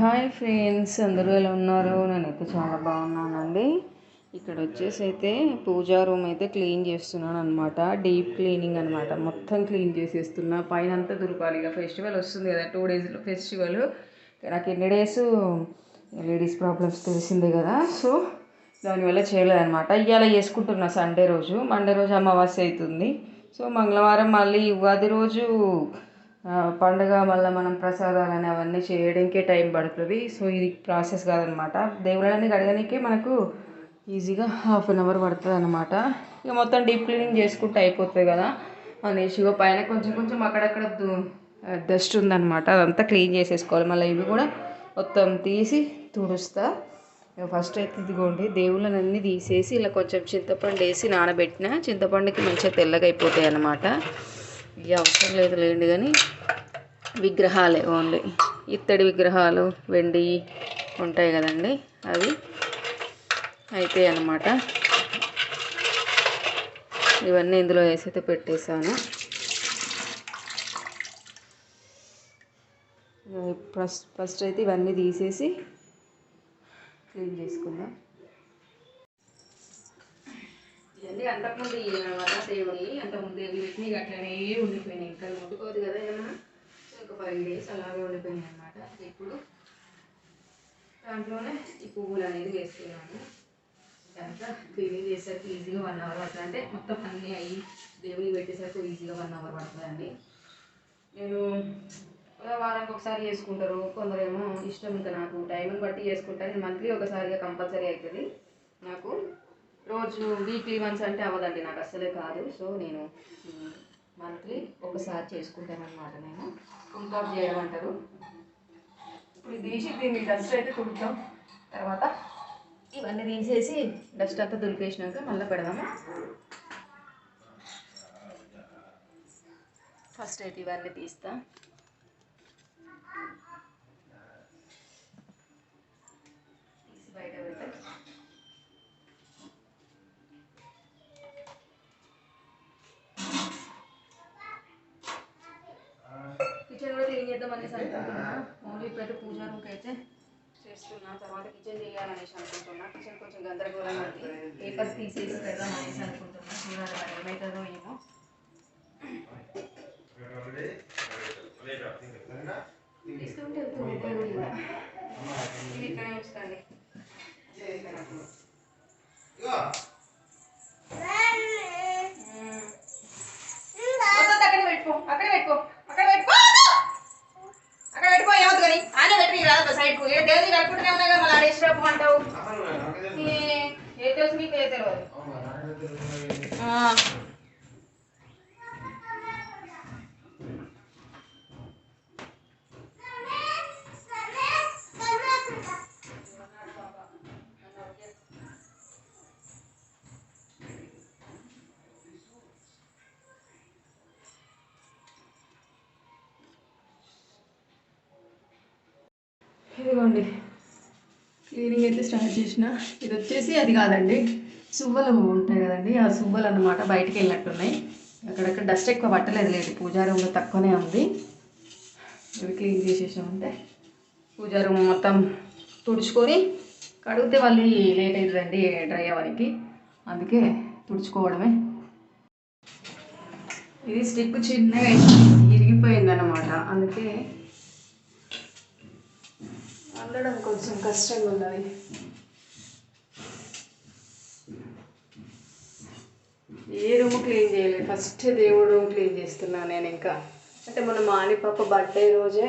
Hi friends అందరూ ఎలా ఉన్నారు? నేనైతే చాలా బాగున్నానండి. ఇక్కడ వచ్చేసి అయితే పూజా రూమ్ అయితే క్లీన్ చేస్తున్నాను అనమాట డీప్ క్లీనింగ్ అనమాట మొత్తం క్లీన్ చేసేస్తున్నా. పైన అంతా దుర్పాలి. ఇక ఫెస్టివల్ వస్తుంది కదా టూ డేస్లో ఫెస్టివల్. నాకు ఎన్ని డేస్ లేడీస్ ప్రాబ్లమ్స్ తెలిసిందే కదా. సో దానివల్ల చేయలేదన్నమాట. ఇవాళ చేసుకుంటున్నా సండే రోజు. మండే రోజు అమావాస్య అవుతుంది. సో మంగళవారం మళ్ళీ ఉగాది రోజు పండగ మళ్ళీ మనం ప్రసాదాలని అవన్నీ చేయడానికే టైం పడుతుంది. సో ఇది ప్రాసెస్ కాదనమాట. దేవుళ్ళని కడగడానికే మనకు ఈజీగా హాఫ్ అన్ అవర్ పడుతుంది అనమాట ఇక మొత్తం డీప్ క్లీనింగ్ చేసుకుంటే అయిపోతుంది కదా. అనేసి ఇగో పైన కొంచెం కొంచెం అక్కడక్కడ డస్ట్ ఉందన్నమాట. అదంతా క్లీన్ చేసేసుకోవాలి. మళ్ళీ ఇవి కూడా మొత్తం తీసి తుడుస్తా. ఇక ఫస్ట్ అయితే ఇదిగోండి దేవుళ్ళని అన్నీ తీసేసి ఇలా కొంచెం చింతపండు వేసి నానబెట్టిన చింతపండుకి మంచిగా తెల్లగా అయిపోతాయి అన్నమాట ఇవి అవసరం లేదు లేండి కానీ విగ్రహాలే ఓన్లీ ఇత్తడి విగ్రహాలు వెండి ఉంటాయి కదండి అవి అయితే అన్నమాట. ఇవన్నీ ఇందులో వేసి అయితే పెట్టేశాను. ఫస్ట్ ఫస్ట్ అయితే ఇవన్నీ తీసేసి క్లీన్ చేసుకుందాం. వచ్చింది అంతకుముందు వల్ల దేవుని అంతకుముందు ఏవి పెట్టినాయి అట్లనే ఉండిపోయినాయి ఇంకా ముట్టుకోదు కదా ఏమన్నా? ఒక ఫైవ్ డేస్ అలాగే ఉండిపోయినాయి అనమాట ఇప్పుడు దాంట్లోనే ఈ పువ్వులు అనేది వేస్తున్నాను. ఇదంతా క్లీనింగ్ చేసేసరికి ఈజీగా వన్ అవర్ పడుతుంది. అంటే మొత్తం అన్నీ అయ్యి దేవునికి పెట్టేసరికి ఈజీగా వన్ అవర్ పడుతుందండి. నేను వారానికి ఒకసారి చేసుకుంటారు. కొందరేమో ఇష్టం ఇంకా నాకు టైంని బట్టి చేసుకుంటాను మంత్లీ ఒకసారిగా కంపల్సరీ అవుతుంది. నాకు రోజు వీక్లీ వన్స్ అంటే అవ్వదండి నాకు అస్సలే కాదు. సో నేను మంత్లీ ఒకసారి చేసుకుంటాను నేను. కుంకాప్ చేయడం అంటారు. ఇప్పుడు తీసి దీన్ని డస్ట్ అయితే తుడుతాం తర్వాత ఇవన్నీ తీసేసి డస్ట్ అంతా దులిపేసినాక మళ్ళీ పెడదాము ఫస్ట్ అయితే ఇవన్నీ తీస్తా. తీసి బయట పెడతా. చేద్దాం అనేసి అనుకుంటున్నా. ఓన్లీ ఇప్పుడైతే పూజా రూమ్కి అయితే చేస్తున్నా. తర్వాత కిచెన్ చేయాలనేసి అనుకుంటున్నా. కిచెన్ కొంచెం గందరగోళం ఉంది. పేపర్స్ తీసేసి పెడదాం అనేసి అనుకుంటున్నా. చూడాలి మరి ఏమవుతుందో ఏమో. తీసుకుంటే వెళ్తుంది దేవుడు కూడా ఇది ఇక్కడే ఉంచుతండి వద్దు, అక్కడ పెట్టుకో అక్కడ పెట్టుకో. అక్కడ పెట్టుకో. అక్కడ పెట్టుకో ఏమవుతుంది కానీ ఆనే పెట్టి రాదు సైడ్కు. ఏ దేవుని కలుపుకుంటూనే ఉన్నాయి కదా మళ్ళీ ఆడేసినప్పు అంటావు ఏ- ఏ తెలుసు నీకు ఏ తెలియదు ఇదిగోండి. క్లీనింగ్ అయితే స్టార్ట్ చేసిన? ఇది వచ్చేసి అది కాదండి. సువ్వలు ఉంటాయి కదండి. ఆ సువ్వలు అన్నమాట బయటికి వెళ్ళినట్టున్నాయి. అక్కడక్కడ డస్ట్ ఎక్కువ పట్టలేదు లేదు. పూజా రూమ్లో తక్కువనే ఉంది. ఇవి క్లీన్ చేసేసామంటే పూజా రూమ్ మొత్తం తుడుచుకొని కడిగితే మళ్ళీ లేట్ అవుతుందండి డ్రై అవ్వడానికి. అందుకే తుడుచుకోవడమే. ఇది స్టిక్ చిన్నగా ఇరిగిపోయింది అందుకే అందడం కొంచెం కష్టంగా ఉన్నది ఏ రూమ్ క్లీన్ చేయలేదు ఫస్ట్ దేవుడు రూమ్ క్లీన్ చేస్తున్నాను నేను ఇంకా. అంటే మన మాని పాప బర్త్డే రోజే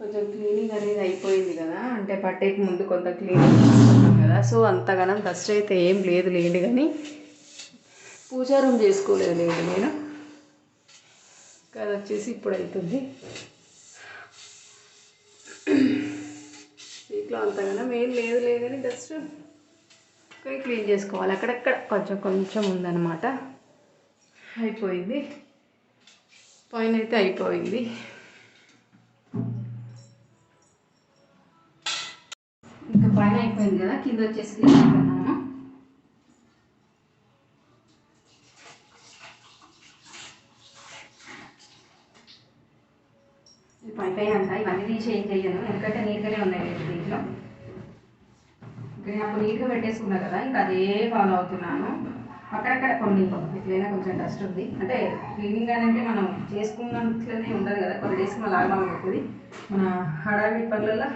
కొంచెం క్లీనింగ్ అనేది అయిపోయింది కదా. అంటే బర్త్డేకి ముందు కొంత క్లీనింగ్ చేసుకున్నాం కదా. సో అంతగానం డస్ట్ అయితే ఏం లేదు లేండి కానీ పూజా రూమ్ చేసుకోలేదు లేండి నేను. కదా వచ్చేసి ఇప్పుడు అవుతుంది ఇంట్లో అంతగానో ఏం లేదు లేదు కానీ డస్ట్ క్లీన్ చేసుకోవాలి. అక్కడక్కడ కొంచెం కొంచెం ఉందన్నమాట. అయిపోయింది. పైన అయితే అయిపోయింది. ఇంకా పైన అయిపోయింది కదా కింద వచ్చేసి క్లీన్ చేసుకున్నాము ఇది పై పై అంట ఇవన్నీ తీసి ఏం చెయ్యను నేను ఎందుకంటే నీట్గానే ఉన్నాయి రేపు దీంట్లో ఇంకా నేను అప్పుడు నీట్గా పెట్టేసుకున్నా కదా ఇంకా అదే ఫాలో అవుతున్నాను. అక్కడక్కడ కొన్ని ఎట్లయినా కొంచెం డస్ట్ ఉంది. అంటే క్లీనింగ్ అనేది మనం చేసుకున్నట్లనే ఉండదు కదా కొన్ని డేస్కి మళ్ళీ ఆగమని అవుతుంది మన హడావిడి పనులలో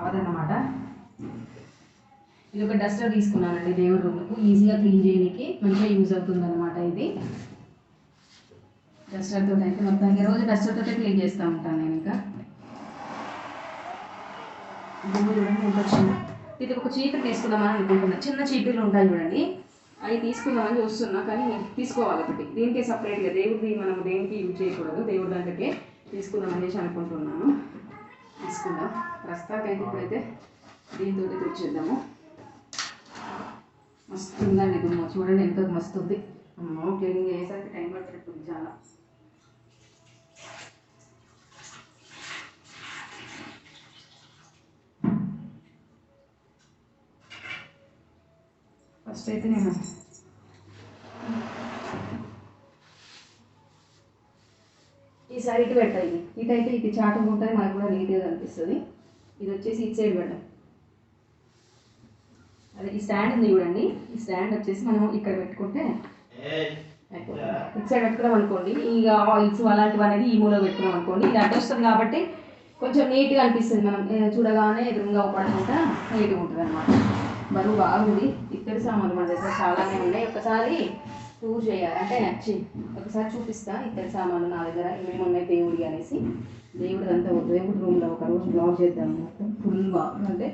అవదన్నమాట ఇది ఒక డస్టర్ తీసుకున్నానండి దేవుడి రూమ్కు ఈజీగా క్లీన్ చేయడానికి మంచిగా యూజ్ అవుతుంది అనమాట ఇది. డస్టర్తో తోటి అయితే మొత్తానికి రోజు డస్టర్ తోటే క్లీన్ చేస్తూ ఉంటాను నేను ఇంకా. దుమ్ము చూడండి ఎంత వచ్చింది ఇది ఒక చీపురు తీసుకుందామని అనుకుంటున్నా. చిన్న చీపీలు ఉంటాయి చూడండి. అవి తీసుకుందామని చూస్తున్నా కానీ తీసుకోవాలి ఒకటి. దీనికే సపరేట్గా దేవుడిది మనం దేనికి యూజ్ చేయకూడదు దేవుడి దాంట్లోకే తీసుకుందామని చేసి అనుకుంటున్నాను. తీసుకుందాం. ప్రస్తుతానికి అయితే ఇప్పుడైతే దీంతో తెచ్చేద్దాము. మస్తు ఉందండి దుమ్ము చూడండి ఎంత మస్తు ఉంది అమ్మో క్లీనింగ్ చేసేసరికి టైం పట్టేస్తుంది చాలా. ఫస్ట్ ఈసారి ఇటు పెట్టాలి ఇది. ఇటు అయితే ఇటు చాటు ఉంటుంది మనకు కూడా నీట్గా కనిపిస్తుంది. ఇది వచ్చేసి ఇటు సైడ్ పెట్టాలి అదే ఈ స్టాండ్ ఉంది చూడండి. ఈ స్టాండ్ వచ్చేసి మనం ఇక్కడ పెట్టుకుంటే ఇటు సైడ్ పెట్టుకున్నాం అనుకోండి. ఇక ఆయిల్స్ అలాంటివి అనేది ఈ మూల పెట్టుకున్నాం అనుకోండి. ఇది అడ్డు కాబట్టి కొంచెం నీట్గా అనిపిస్తుంది. మనం చూడగానే ఎదురుగా పడకుండా నీట్గా ఉంటుంది అనమాట బరువు బాగుంది. ఇత్తడి సామాన్లు మన దగ్గర చాలానే ఉన్నాయి. ఒకసారి టూర్ చేయాలి. అంటే వచ్చి ఒకసారి చూపిస్తా. ఇత్తడి సామాన్లు నా దగ్గర ఏమేమి ఉన్నాయి దేవుడి అనేసి. దేవుడి అంతా దేవుడి రూమ్లో ఒక రోజు బ్లాగ్ చేద్దాం. మొత్తం ఫుల్ బాగా అంటే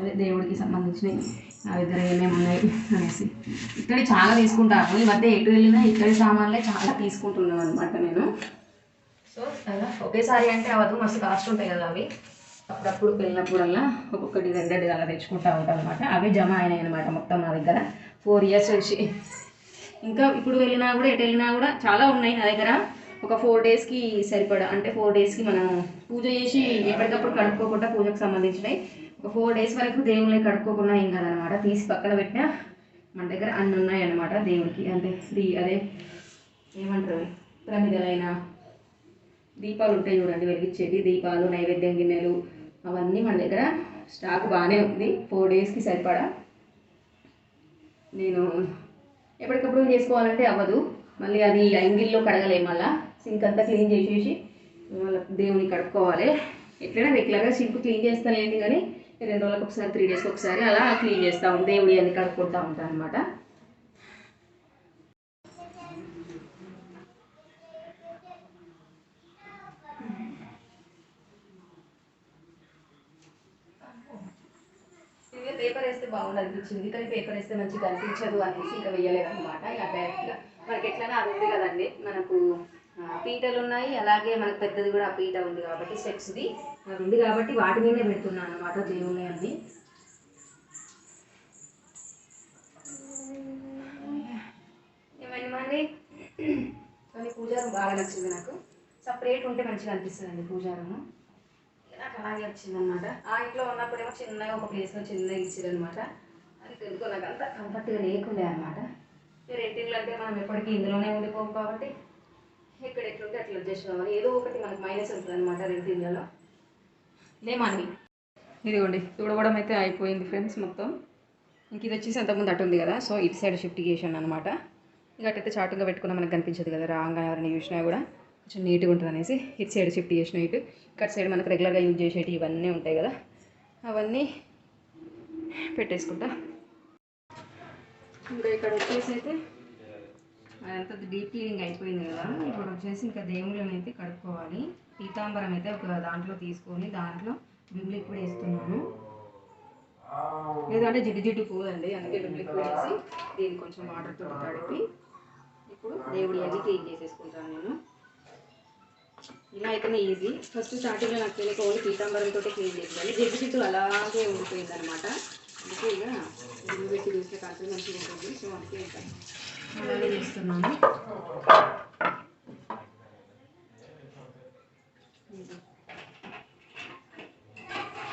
అదే దేవుడికి సంబంధించినవి నా దగ్గర ఏమేమి ఉన్నాయి అనేసి. ఇక్కడ చాలా తీసుకుంటాను ఈ మధ్య ఎటు వెళ్ళినా ఇక్కడి సామాన్లే చాలా తీసుకుంటున్నాను అనమాట నేను. సో అలా ఒకేసారి అంటే అవదు మస్తు కాస్ట్ ఉంటాయి కదా అవి. అప్పుడప్పుడు వెళ్ళినప్పుడల్లా ఒక్కొక్కటి రెండేది అలా తెచ్చుకుంటా ఉంటాను అనమాట అవి జమ అయినాయి అనమాట మొత్తం నా దగ్గర. ఫోర్ ఇయర్స్ వచ్చి ఇంకా ఇప్పుడు వెళ్ళినా కూడా ఎటు వెళ్ళినా కూడా చాలా ఉన్నాయి నా దగ్గర. ఒక ఫోర్ డేస్కి సరిపడా అంటే ఫోర్ డేస్కి మనం పూజ చేసి ఎప్పటికప్పుడు కడుక్కోకుండా పూజకు సంబంధించినవి. ఒక ఫోర్ డేస్ వరకు దేవుని కడుక్కోకుండా ఏం కదనమాట తీసి పక్కన పెట్టినా మన దగ్గర అన్ని ఉన్నాయి అనమాట దేవుడికి. అంటే అదే ఏమంటారు? ప్రమిదలైనా దీపాలు ఉంటాయి చూడండి వెలిగించేవి. దీపాలు నైవేద్యం గిన్నెలు అవన్నీ మన దగ్గర స్టాక్ బాగానే ఉంది. ఫోర్ డేస్కి సరిపడా. నేను ఎప్పటికప్పుడు చేసుకోవాలంటే అవ్వదు. మళ్ళీ అది ఎంగిల్లో కడగలేము మళ్ళా. సింక్ అంతా క్లీన్ చేసేసి మళ్ళీ దేవుని కడుక్కోవాలి. ఎట్లైనా రెగ్యులర్గా సింక్ క్లీన్ చేస్తానండి కానీ రెండు రోజులకు ఒకసారి త్రీ డేస్కి ఒకసారి అలా క్లీన్ చేస్తూ ఉంటాను దేవుడి అన్ని కడుక్కుంటూ ఉంటాను అనమాట ఇది పేపర్ వేస్తే బాగుంది అనిపించింది కానీ పేపర్ వేస్తే మంచిగా అనిపించదు అనేసి ఇంకా వెయ్యలేదు అనమాట ఇక డైరెక్ట్గా మనకి ఎట్లనే అది ఉంది కదండి. మనకు పీటలు ఉన్నాయి. అలాగే మనకు పెద్దది కూడా ఆ పీట ఉంది కాబట్టి స్టెప్స్ది అది ఉంది కాబట్టి వాటి మీదే పెడుతున్నాను అనమాట దేవుని అన్ని ఏమైనా కానీ పూజారం బాగా నచ్చింది నాకు. సపరేట్ ఉంటే మంచిగా అనిపిస్తుంది అండి పూజారము. నాకు అలాగే వచ్చింది అనమాట ఆ ఇంట్లో ఉన్నప్పుడేమో చిన్నగా ఒక ప్లేస్లో చిన్నగా ఇచ్చారు అనమాట అది తెలుగు నాకు అంత కంఫర్ట్గా లేకుండే అనమాట రెంటింగ్లు అంటే మనం ఎప్పటికీ ఇందులోనే ఉండిపోం కాబట్టి ఎక్కడ ఎట్లుంటే అట్లా అడ్జస్ట్ కావాలి. ఏదో ఒకటి మనకు మైనస్ ఉంటుంది అనమాట రెంటింగ్లలో లేమండి ఇదిగోండి తుడవడం అయితే అయిపోయింది ఫ్రెండ్స్ మొత్తం. ఇంక ఇది వచ్చేసి అంతకుముందు అటు ఉంది కదా సో ఇటు సైడ్ షిఫ్ట్ చేసాను అనమాట ఇక అట్టయితే చాటుగా పెట్టుకున్నా మనకు కనిపించదు కదా రాగా ఎవరైనా చూసినా కూడా. కొంచెం నీట్గా ఉంటుంది అనేసి ఇటు సైడ్ షిఫ్ట్ చేసిన ఇటు. కట్ సైడ్ మనకు రెగ్యులర్గా యూజ్ చేసేవి ఇవన్నీ ఉంటాయి కదా. అవన్నీ పెట్టేసుకుంటా. ఇంకా ఇక్కడ వచ్చేసి అయితే అదంతా డీప్ క్లీనింగ్ అయిపోయింది కదా. ఇప్పుడు వచ్చేసి ఇంకా దేవుళ్ళని అయితే కడుక్కోవాలి. పీతాంబరం అయితే ఒక దాంట్లో తీసుకొని దాంట్లో విమ్ లిక్విడ్ వేస్తున్నాను. లేదంటే జిడ్డు జిడ్డు పోదండి. అందుకే విమ్ లిక్విడ్ వేసి దీన్ని కొంచెం వాటర్తో తడిపి ఇప్పుడు దేవుడి అన్ని క్లీన్ చేసేసుకుంటాను నేను. ఇలా అయితేనే ఈజీ ఫస్ట్ స్టార్టింగ్లో నాకు తెలియక ఓన్లీ పీతాంబరంతో క్లీన్ చేసేదాన్ని జిడ్డు జిడ్డు అలాగే ఉండిపోయింది అనమాట అందుకే ఇక గిన్నె పెట్టి చూస్తే కాస్త మంచిగా ఉంటుంది. సో అందుకే ఇంకా. అలాగే చేస్తున్నాను.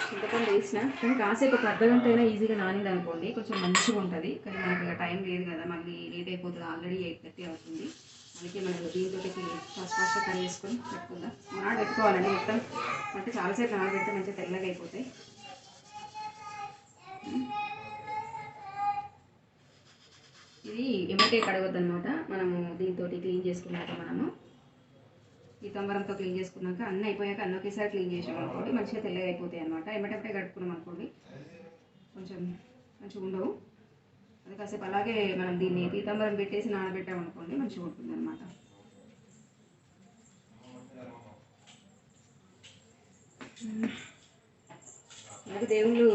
చింతపండు వేసిన. కానీ కాసేపు ఒక అర్ధ గంట అయినా ఈజీగా నానింది అనుకోండి. కొంచెం మంచిగా ఉంటుంది. కానీ మనకి టైం లేదు కదా. మళ్ళీ లేట్ అయిపోతుంది. ఆల్రెడీ ఎయిట్ థర్టీ అవుతుంది. అందుకే మనం దీంతో ఫాస్ట్ ఫాస్ట్గా కర్రీ చేసుకొని పెట్టుకుందాం. నాడు పెట్టుకోవాలండి మొత్తం. అంటే చాలాసేపు నానబెడితే మంచిగా తెల్లగా అయిపోతాయి ఇది ఎమ్మటే కడగొద్దు అనమాట మనము దీంతో క్లీన్ చేసుకున్నాక మనము. ఈ తొంబరంతో క్లీన్ చేసుకున్నాక అన్నీ అయిపోయాక అన్నీ ఒకేసారి క్లీన్ చేసాం అనుకోండి మంచిగా తెల్లగా అయిపోతాయి అనమాట ఎమ్మటెమ్మటే కడుక్కున్నాం అనుకోండి. కొంచెం మంచిగా ఉండవు. అది కాసేపు అలాగే మనం దీన్ని పీతాంబరం పెట్టేసి నానబెట్టాం అనుకోండి మంచిగా ఉంటుంది అనమాట నాకు దేవుళ్ళు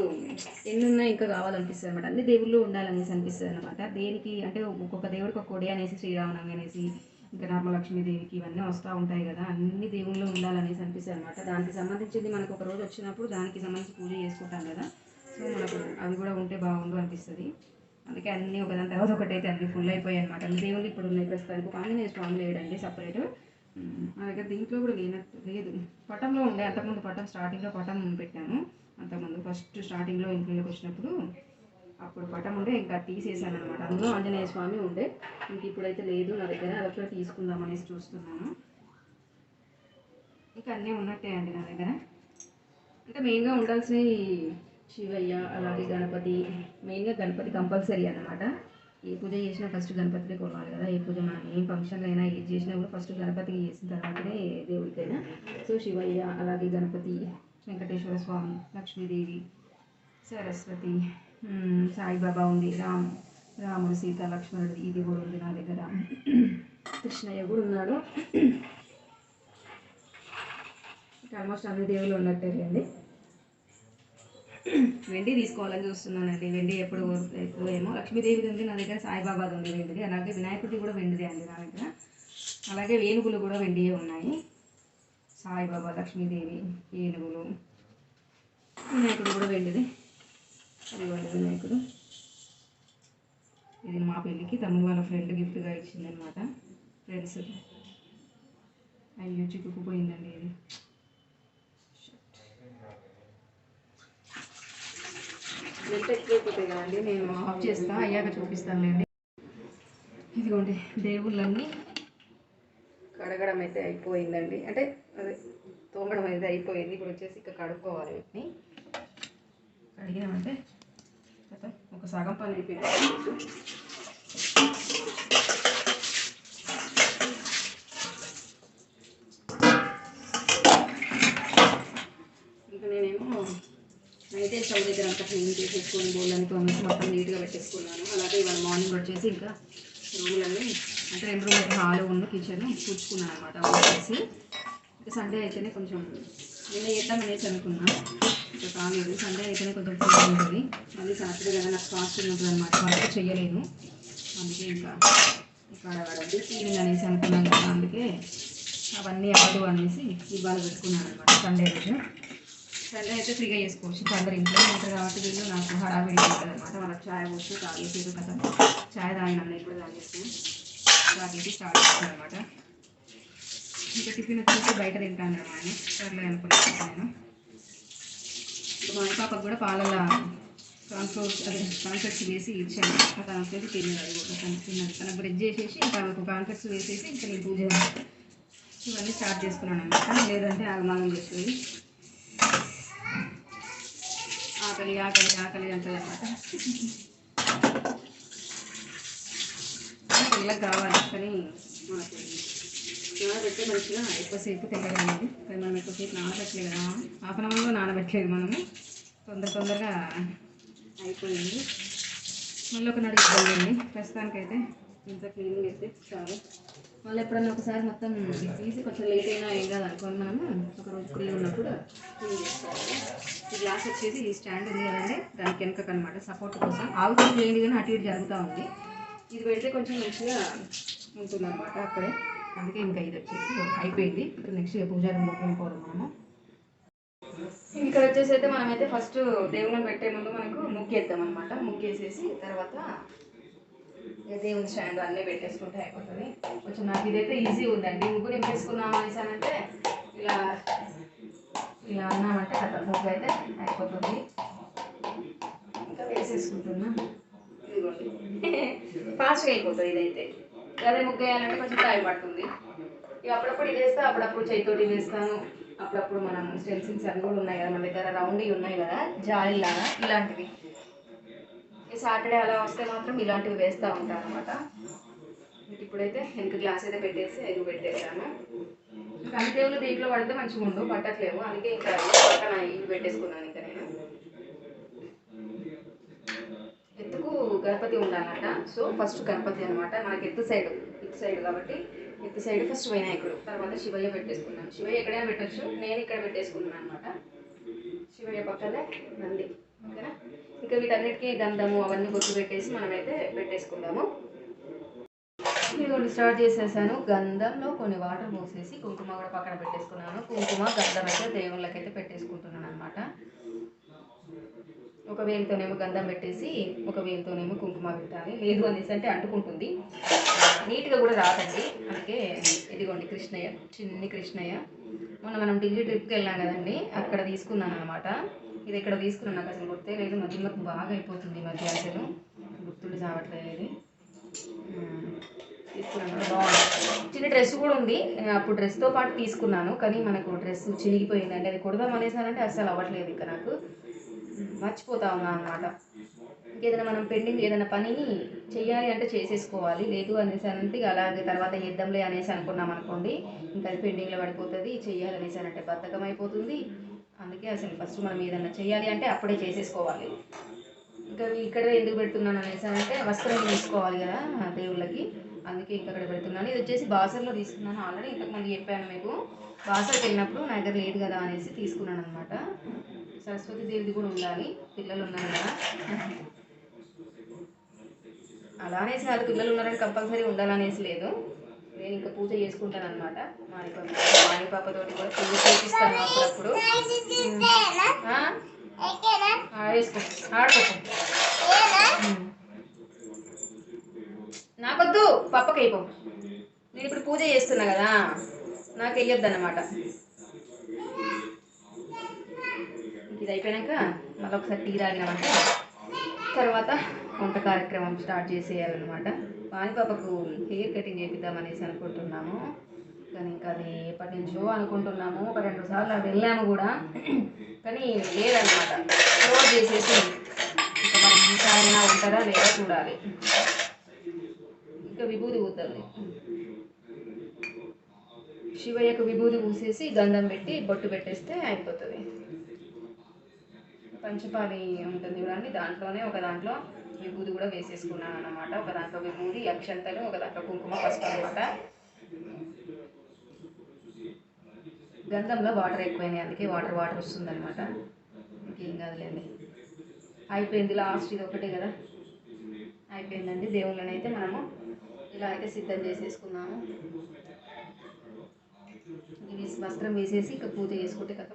ఎన్ని ఉన్నాయి ఇంకా కావాలనిపిస్తుంది అనమాట అన్ని దేవుళ్ళు ఉండాలనేసి అనిపిస్తుంది అనమాట దేనికి అంటే ఒక్కొక్క దేవుడికి ఒక కొడి అనేసి శ్రీరామనవమి అనేసి ఇంకా నామలక్ష్మీదేవికి ఇవన్నీ వస్తూ ఉంటాయి కదా అన్ని దేవుళ్ళు ఉండాలనేసి అనిపిస్తుంది అనమాట దానికి సంబంధించింది మనకు ఒక రోజు వచ్చినప్పుడు దానికి సంబంధించి పూజ చేసుకుంటాం కదా. సో మనకు అవి కూడా ఉంటే బాగుండు అనిపిస్తుంది. అందుకే అన్నీ ఒకదాని తర్వాత ఒకటి అయితే అన్ని ఫుల్ అయిపోయాయి అనమాట దేవుళ్ళు ఇప్పుడు ఉన్నాయి ప్రస్తుతానికి. ఒక ఆంజనేయ స్వామి లేడండి సపరేట్ నా దగ్గర దీంట్లో కూడా లేనట్టు లేదు. పటంలో ఉండే అంతకుముందు పటం స్టార్టింగ్లో పటం పెట్టాను అంతకుముందు ఫస్ట్ స్టార్టింగ్లో ఇంట్లోకి వచ్చినప్పుడు అప్పుడు పటం ఉండే ఇంకా తీసేసాను అనమాట అందులో ఆంజనేయ స్వామి ఉండే. ఇంక ఇప్పుడైతే లేదు నా దగ్గర. అదొకటి తీసుకుందాం అనేసి చూస్తున్నాను. ఇంకా అన్నీ ఉన్నట్టే అండి నా దగ్గర. అంటే మెయిన్గా ఉండాల్సిన శివయ్య అలాగే గణపతి మెయిన్గా గణపతి కంపల్సరీ అనమాట ఏ పూజ చేసినా ఫస్ట్ గణపతిని కొనాలి కదా. ఏ పూజ మనం ఏం ఫంక్షన్లో అయినా ఏది చేసినా కూడా ఫస్ట్ గణపతికి చేసిన తర్వాతనే దేవుడికైనా. సో శివయ్య అలాగే గణపతి వెంకటేశ్వర స్వామి లక్ష్మీదేవి సరస్వతి సాయిబాబా ఉంది రామ్ రాముడు సీత లక్ష్మణుడు ఇది కూడా ఉంది నా దగ్గర. కృష్ణయ్య కూడా ఉన్నాడు. ఆల్మోస్ట్ అన్ని దేవుళ్ళు ఉన్నట్టేలేండి వెండి తీసుకోవాలని చూస్తున్నానండి. వెండి ఎప్పుడు ఎప్పుడు ఏమో లక్ష్మీదేవిది ఉంది నా దగ్గర సాయిబాబాది ఉంది వెండిది అలాగే వినాయకుడిది కూడా వెండిదే అండి నా దగ్గర. అలాగే ఏనుగులు కూడా వెండియే ఉన్నాయి. సాయిబాబా లక్ష్మీదేవి ఏనుగులు వినాయకుడు కూడా వెండిది. ఇదిగోండి వినాయకుడు. ఇది మా పెళ్ళికి తమ్ముడు వాళ్ళ ఫ్రెండ్ గిఫ్ట్గా ఇచ్చిందనమాట ఫ్రెండ్స్. అయ్యో చిక్కుకుపోయిందండి ఇది. ఎంత ఎక్కువైపోతాయి కదండి నేను ఆఫ్ చేస్తా అయ్యాక చూపిస్తానులేండి. ఇదిగోండి దేవుళ్ళన్నీ. కడగడం అయితే అయిపోయిందండి. అంటే అదే తోమడం అయితే అయిపోయింది. ఇప్పుడు వచ్చేసి ఇక కడుక్కోవాలి వీటిని. కడిగినామంటే ఒక సగం పని అయిపోయింది ఇంకా నేనేమో అయితే స్టవ్ దగ్గర అంతా క్లీన్ చేసేసుకొని బోళ్ళని తోమేసి మొత్తం నీట్గా పెట్టేసుకున్నాను. అలాగే ఇవాళ మార్నింగ్ వచ్చేసి ఇంకా రూములన్నీ అంటే రెండు రూమ్ హాల్ ఉన్న కిచెన్ కూర్చుకున్నాను అనమాట వచ్చేసి ఇంకా సండే అయితేనే కొంచెం నిన్న చేద్దాం అనేసి అనుకున్నా. ఇంకా కాలేదు. సండే అయితేనే కొంచెం ఫ్రీ ఉంటుంది. మళ్ళీ సాటర్డే కదా నాకు ఫాస్టింగ్ ఉంటుంది అనమాట వర్క్ చేయలేను అందుకే ఇంకా ఇక్కడ అడగండి అనేసి అనుకున్నాను కదా అందుకే అవన్నీ అవ్వదు అనేసి ఇవాళ పెట్టుకున్నాను అనమాట సండే రోజు. సండే అయితే ఫ్రీగా చేసుకోవచ్చు. ఇప్పుడు అందరు ఇంట్లో ఉంటారు కాబట్టి వీళ్ళు నాకు హడావిడి ఉంటుంది అనమాట వాళ్ళకి ఛాయ్ పోసి తాగేసి కదా ఛాయ్ తాగినా ఇప్పుడు తాగేసి తాగేసి స్టార్ట్ చేస్తాను అనమాట ఇంకా టిఫిన్ వచ్చేసి బయట తింటాను అనమాట సర్లే అనుకున్నాను నేను. మా పాపకు కూడా పాలల కాన్ఫ్లోర్స్ అదే కాన్ఫ్లెక్స్ వేసి ఇచ్చాను. తను వచ్చేసి తిన్నది అది కూడా. తను తిన్నది. తనకు బ్రెడ్ చేసేసి ఇంకా ఆమెకు వేసేసి ఇంకా నేను పూజ ఇవన్నీ స్టార్ట్ చేసుకున్నాను అనమాట లేదంటే ఆగమాగం చేస్తుంది ఆకలి ఆకలి ఆకలి అంటుంది అనమాట పిల్లలకు కావాలి కానీ మనకి నానబెట్టే మంచిగా ఎక్కువసేపు తెగలేదు కానీ మనం ఎక్కువసేపు నానబెట్టలేదు కదా. హాఫ్ అన్ అవర్లో నానబెట్టలేదు మనము. తొందర తొందరగా అయిపోయింది. మళ్ళీ ఒక నడుగు ప్రస్తుతానికైతే ఇంత క్లీనింగ్ అయితే చాలు. మళ్ళీ ఎప్పుడన్నా ఒకసారి మొత్తం తీసి కొంచెం లేట్ అయినా ఏం కాదు అనుకున్నాము మనము. ఒక రోజు ఫ్రీ ఉన్నప్పుడు ఈ గ్లాస్ వచ్చేసి ఈ స్టాండ్ ఉంది కదండి. దానికి వెనక అనమాట సపోర్ట్ కోసం. ఆవిడ చేయండి కానీ అటు ఇటు జరుగుతూ ఉంది. ఇది పెడితే కొంచెం మంచిగా ఉంటుంది అనమాట అక్కడే. అందుకే ఇంకా ఇది వచ్చేసి అయిపోయింది. ఇప్పుడు నెక్స్ట్ ఇక పూజా రూమ్లోకి వెళ్ళిపోవడం మనము ఇక్కడ వచ్చేసి అయితే మనమైతే ఫస్ట్ దేవుళ్ళని పెట్టే ముందు మనకు ముగ్గేద్దాం అనమాట ముగ్గేసేసి తర్వాత దేవుని స్టాండ్ అన్నీ పెట్టేసుకుంటే అయిపోతుంది. కొంచెం నాకు ఇదైతే ఈజీ ఉందండి. ముగ్గురు ఏం చేసుకున్నాం అనేసానంటే ఇలా ఇలా అన్నామంటే కథ. ముగ్గు అయితే అయిపోతుంది. ఇంకా వేసేసుకుంటున్నా. ఫాస్ట్గా అయిపోతుంది ఇదైతే. అదే ముగ్గు వేయాలంటే కొంచెం టైం పడుతుంది. ఇక అప్పుడప్పుడు ఇది వేస్తా అప్పుడప్పుడు చేతితోటి వేస్తాను. అప్పుడప్పుడు మనం స్టెన్సిల్స్ అవి కూడా ఉన్నాయి కదా మన దగ్గర రౌండ్ ఉన్నాయి కదా జాలిలాగా ఇలాంటివి. సాటర్డే అలా వస్తే మాత్రం ఇలాంటివి వేస్తూ ఉంటాను అనమాట ఇప్పుడైతే వెనక గ్లాస్ అయితే పెట్టేసి ఎదుగు పెట్టేసాను కంటేవులు దీంట్లో పడితే మంచిగా ఉండు పట్టట్లేవు. అందుకే ఇంకా పక్కన ఇవి పెట్టేసుకున్నాను ఇంకా నేను. ఎత్తుకు గణపతి ఉండాలన్నట సో ఫస్ట్ గణపతి అనమాట మనకి ఎత్తు సైడ్ ఇటు సైడ్ కాబట్టి ఎత్తు సైడ్ ఫస్ట్ వినాయకుడు తర్వాత శివయ్య పెట్టేసుకున్నాను. శివయ్య ఎక్కడైనా పెట్టొచ్చు. నేను ఇక్కడ పెట్టేసుకున్నాను అనమాట శివయ్య పక్కనే నంది. ఓకేనా? ఇంకా వీటన్నిటికీ గంధము అవన్నీ గుర్తు పెట్టేసి మనమైతే పెట్టేసుకుందాము ఇదిగోండి స్టార్ట్ చేసేసాను. గంధంలో కొన్ని వాటర్ పోసేసి కుంకుమ కూడా పక్కన పెట్టేసుకున్నాను. కుంకుమ గంధం అయితే దేవుళ్ళకైతే పెట్టేసుకుంటున్నాను అనమాట ఒక వేలుతోనేమో గంధం పెట్టేసి ఒక వేలుతోనేమో కుంకుమ పెట్టాలి. లేదు అనేసి అంటే అంటుకుంటుంది. నీట్గా కూడా రాదండి. అందుకే ఇదిగోండి కృష్ణయ్య చిన్ని కృష్ణయ్య. మొన్న మనం ఢిల్లీ ట్రిప్కి వెళ్ళాం కదండి అక్కడ తీసుకున్నాను అనమాట ఇది ఇక్కడ తీసుకున్నాను నాకు అసలు గుర్తే లేదు. మధ్య మాకు బాగా అయిపోతుంది ఈ మధ్య అసలు. గుర్తుండి చావట్లేదు ఇది తీసుకున్నాను. బాగుంది. చిన్న డ్రెస్ కూడా ఉంది. అప్పుడు డ్రెస్తో పాటు తీసుకున్నాను. కానీ మనకు డ్రెస్ చినిగిపోయిందండి. అది కుడదాం అనేసానంటే అస్సలు అవ్వట్లేదు ఇంకా నాకు. మర్చిపోతా ఉన్నా అనమాట ఇంకేదైనా మనం పెండింగ్ ఏదైనా పనిని చేయాలి అంటే చేసేసుకోవాలి. లేదు అనేసి అంటే ఇక అలాగే తర్వాత చేద్దాంలే అనేసి అనుకున్నాం అనుకోండి. ఇంకా అది పెండింగ్లో పడిపోతుంది. చెయ్యాలి అనేసి అంటే బద్ధకం అయిపోతుంది. అందుకే అసలు ఫస్ట్ మనం ఏదైనా చేయాలి అంటే అప్పుడే చేసేసుకోవాలి. ఇంకా ఇక్కడ ఎందుకు పెడుతున్నాను అనేసి అంటే వస్త్రం తీసుకోవాలి కదా దేవుళ్ళకి. అందుకే ఇంకా పెడుతున్నాను. ఇది వచ్చేసి బాసర్లో తీసుకున్నాను ఆల్రెడీ. ఇంతకుముందు చెప్పాను మీకు. బాసర్కి వెళ్ళినప్పుడు నా దగ్గర లేదు కదా అనేసి తీసుకున్నాను అనమాట సరస్వతి దేవిది కూడా ఉండాలి. పిల్లలు ఉన్నారు కదా. అలా అనేసి కాదు పిల్లలు ఉన్నారని కంపల్సరీ ఉండాలనేసి లేదు. నేను ఇంకా పూజ చేసుకుంటాను అనమాట మాణిపాప మాణిపాపతోటి కూడా పూజ చేపిస్తాను అప్పుడప్పుడు. ఆ? ఆ, వేసుకో ఆడుకోకు ఉమ్. నాకొద్దు. పప్పకి అయిపో నేను ఇప్పుడు పూజ చేస్తున్నా కదా. నాకు వెయ్యొద్దు అనమాట ఇది అయిపోయాక మళ్ళీ ఒకసారి టీ తాగినామంటే తర్వాత వంట కార్యక్రమం స్టార్ట్ చేసేయాలన్నమాట. వాణిపాపకు హెయిర్ కటింగ్ చేపిద్దాం అనేసి అనుకుంటున్నాము. కానీ ఇంకా అది ఎప్పటి నుంచో అనుకుంటున్నాము. ఒక రెండు సార్లు వెళ్ళాము కూడా. కానీ లేదనమాట రోజు చేసేసి ఇంకా మరి ఉంటారా లేదా చూడాలి. ఇంకా విభూది పూతుంది శివయ్యకు విభూది పూసేసి గంధం పెట్టి బొట్టు పెట్టేస్తే అయిపోతుంది. పంచపాలి ఉంటుంది చూడండి. దాంట్లోనే ఒక దాంట్లో విభూది కూడా వేసేసుకున్నాను అనమాట ఒక దాంట్లో విభూది అక్షంతలు ఒక దాంట్లో కుంకుమ పసుపు అనమాట గంధంలో వాటర్ ఎక్కువైనాయి. అందుకే వాటర్ వాటర్ వస్తుంది అనమాట ఇంకేం కాదులేండి. అయిపోయింది లాస్ట్. ఇది ఒకటే కదా. అయిపోయిందండి. దేవుళ్ళని అయితే మనము ఇలా అయితే సిద్ధం చేసేసుకున్నాము. ఇది వస్త్రం వేసేసి ఇక పూజ చేసుకుంటే కదా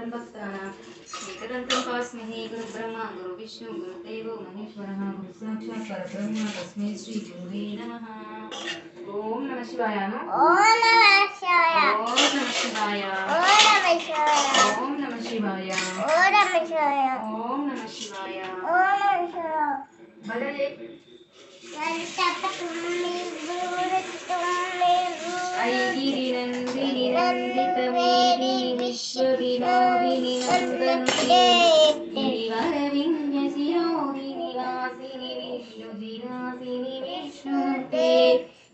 अनेकदन्तं भक्तानाम् एकदन्तं पास्महे गुरुब्रह्मा गुरुविष्णु गुरुदेवो महेश्वरः गुरुसाक्षात् परब्रह्म तस्मै श्रीगुरुवे नमः ॐ नमः शिवाय नो ॐ नमः शिवाय ॐ नमः शिवाय ॐ नमः शिवाय बदले ऐगिरिनन्दिनि नन्दितमेरि विश्वविनोदिनि नन्दन्ते गिरिवरविन्यसिरोदिनि वासिनि विष्णुजिरासिनि विष्णुते भगवती വന്ദിതമേരി വിശ്വവിലോകിനി നന്ദനേ വരവിന്യ ശിരോഹിനി വാസിനി വിഷ്ണുദിനാസിനി വിഷ്ണുതേ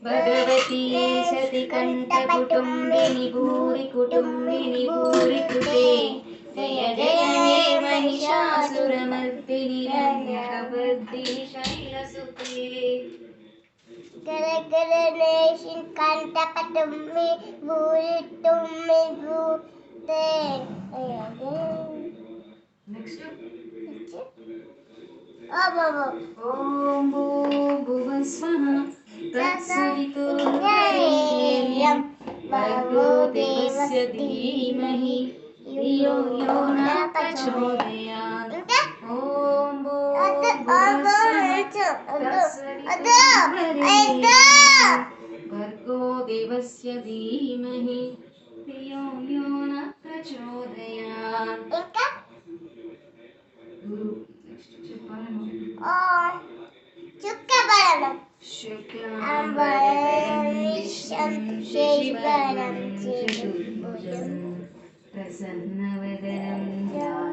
ഭഗവതി സതി കണ്ഠകുടുംബിനി ഭൂരി കുടുംബിനി ഭൂരി Congratulations, Kantapatumi, Vulitumi, Vuten. Next. ॐ भू भुवः स्वः तत्सवितुर्वरेण्यं भर्गो देवस्य धीमहि धियो यो न प्रचोदयात् ओम भर्गो देवस्य धीमहि। धियो यो न प्रचोदयात्। शुक्लाम्बरं शिवरं चतुर्भुजं प्रसन्नवदनं।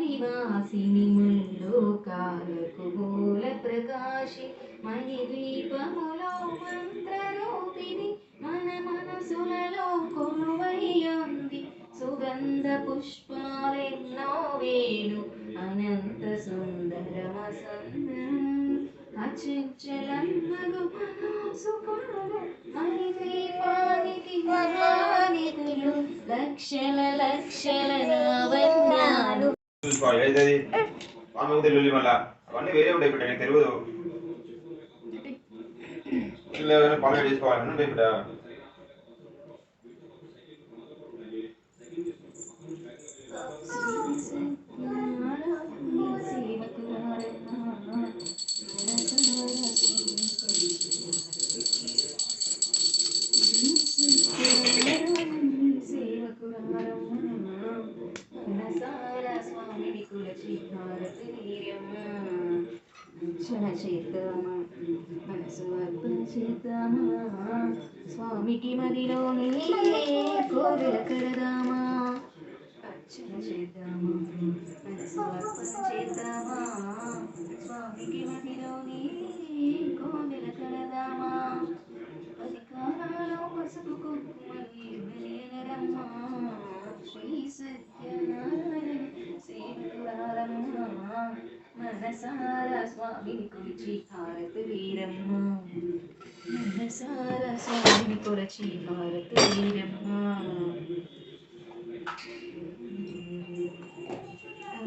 నివాసిని ముల్లోకాలకు మూల ప్రకాశి మణి ద్వీపములో మంత్రరూపిణి మన మనసులలో కొలువయ్యుంది సుగంధ పుష్పాలెన్నో వేణు అనంత సుందరమసందం మహానిధులు లక్షల లక్షల చూసుకోవాలి ఏదది? తెలియదు మళ్ళా? అవన్నీ వేరే ఉంటాయి ఇప్పుడు నీకు తెలియదు పనులు చేసుకోవాలి ఉంటాయి ఇప్పుడు చేద్దామా మనసు అర్పణ చేద్దామా స్వామికి మదిలోని కోవెల కడదామా అధికారాలు పసుపు కుంకుమలు ఇవ్వలేనరమ్మా శ్రీ సత్యనారాయణ సేవకురారమ్మా మనసారా స్వామిని కొలిచి హారతి వీరమ్మ. మనసారా స్వామిని కొలిచి హారతి వీరమ్మ.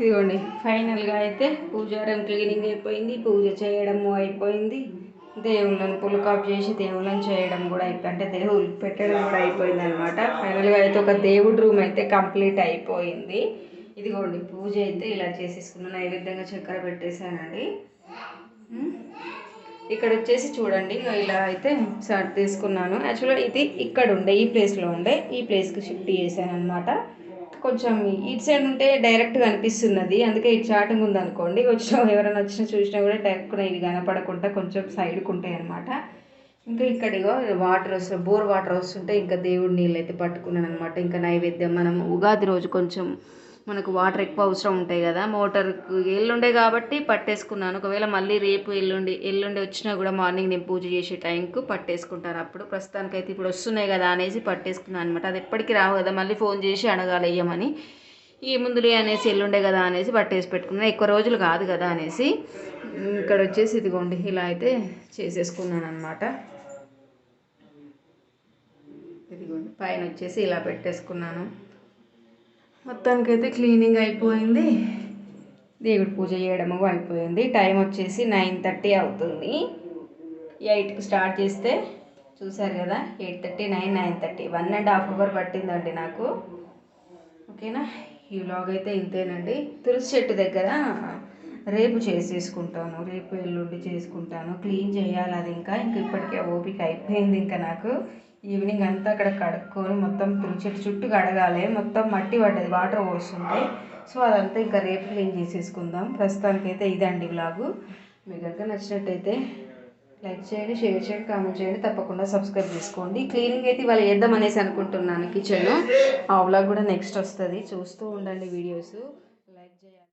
ఇదిగోండి ఫైనల్గా అయితే పూజారం క్లీనింగ్ అయిపోయింది. పూజ చేయడము అయిపోయింది. దేవుళ్ళని పులకాప్ చేసి దేవుళ్ళని చేయడం కూడా అయిపోయి అంటే దేవుళ్ళు పెట్టడం కూడా అయిపోయింది అనమాట ఫైనల్గా అయితే ఒక దేవుడి రూమ్ అయితే కంప్లీట్ అయిపోయింది. ఇదిగోండి పూజ అయితే ఇలా చేసేసుకున్నాను. నైవేద్యంగా చక్కెర పెట్టేశానండి. ఇక్కడ వచ్చేసి చూడండి ఇలా అయితే షర్ట్ తీసుకున్నాను. యాక్చువల్గా ఇది ఇక్కడ ఉండే ఈ ప్లేస్లో ఉండే ఈ ప్లేస్కి షిఫ్ట్ చేశాను అనమాట కొంచెం ఇటు సైడ్ ఉంటే డైరెక్ట్గా అనిపిస్తున్నది. అందుకే ఇటు చాటింగ్ ఉందనుకోండి. వచ్చిన ఎవరైనా వచ్చినా చూసినా కూడా డైరెక్ట్గా ఇది కనపడకుండా కొంచెం సైడ్కి ఉంటాయి అనమాట ఇంకా ఇక్కడ ఇగో వాటర్ వస్తుంది బోర్ వాటర్ వస్తుంటే ఇంకా దేవుడి నీళ్ళు అయితే పట్టుకున్నాను అనమాట ఇంకా నైవేద్యం మనం ఉగాది రోజు కొంచెం మనకు వాటర్ ఎక్కువ అవసరం ఉంటాయి కదా. మోటార్కు ఎల్లుండే కాబట్టి పట్టేసుకున్నాను. ఒకవేళ మళ్ళీ రేపు ఎల్లుండి ఎల్లుండి వచ్చినా కూడా మార్నింగ్ నేను పూజ చేసే టైంకు పట్టేసుకుంటాను. అప్పుడు ప్రస్తుతానికైతే ఇప్పుడు వస్తున్నాయి కదా అనేసి పట్టేసుకున్నాను అనమాట అది ఎప్పటికీ రావు కదా. మళ్ళీ ఫోన్ చేసి అడగాలి ఇయ్యమని ఈ ముందులే అనేసి ఎల్లుండే కదా అనేసి పట్టేసి పెట్టుకున్నాను ఎక్కువ రోజులు కాదు కదా అనేసి ఇక్కడ వచ్చేసి ఇదిగోండి ఇలా అయితే చేసేసుకున్నాను అనమాట ఇదిగోండి పైన వచ్చేసి ఇలా పెట్టేసుకున్నాను. మొత్తానికైతే క్లీనింగ్ అయిపోయింది. దేవుడి పూజ చేయడము అయిపోయింది. టైం వచ్చేసి నైన్ థర్టీ అవుతుంది. ఎయిట్కి స్టార్ట్ చేస్తే చూసారు కదా eight thirty nine nine thirty. One and half hour పట్టిందండి నాకు. ఓకేనా? ఈ వ్లాగ్ అయితే ఇంతేనండి. తులసి చెట్టు దగ్గర రేపు చేసేసుకుంటాను రేపు ఎల్లుండి చేసుకుంటాను. క్లీన్ చేయాలి అది ఇంకా. ఇంక ఇప్పటికే ఓపిక అయిపోయింది ఇంకా నాకు. ఈవినింగ్ అంతా అక్కడ కడుక్కొని మొత్తం తులసి చెట్టు చుట్టూ కడగాలి. మొత్తం మట్టి పడ్డది వాటర్ పోస్తుంటే సో అదంతా ఇంకా రేపు క్లీన్ చేసేసుకుందాం. ప్రస్తుతానికైతే ఇదండి బ్లాగు మీకు కనుక నచ్చినట్టయితే లైక్ చేయండి షేర్ చేయండి కామెంట్ చేయండి. తప్పకుండా సబ్స్క్రైబ్ చేసుకోండి. క్లీనింగ్ అయితే ఇవాళ చేద్దాం అనేసి అనుకుంటున్నాను కిచెన్. ఆ వ్లాగ్ కూడా నెక్స్ట్ వస్తుంది. చూస్తూ ఉండండి వీడియోస్.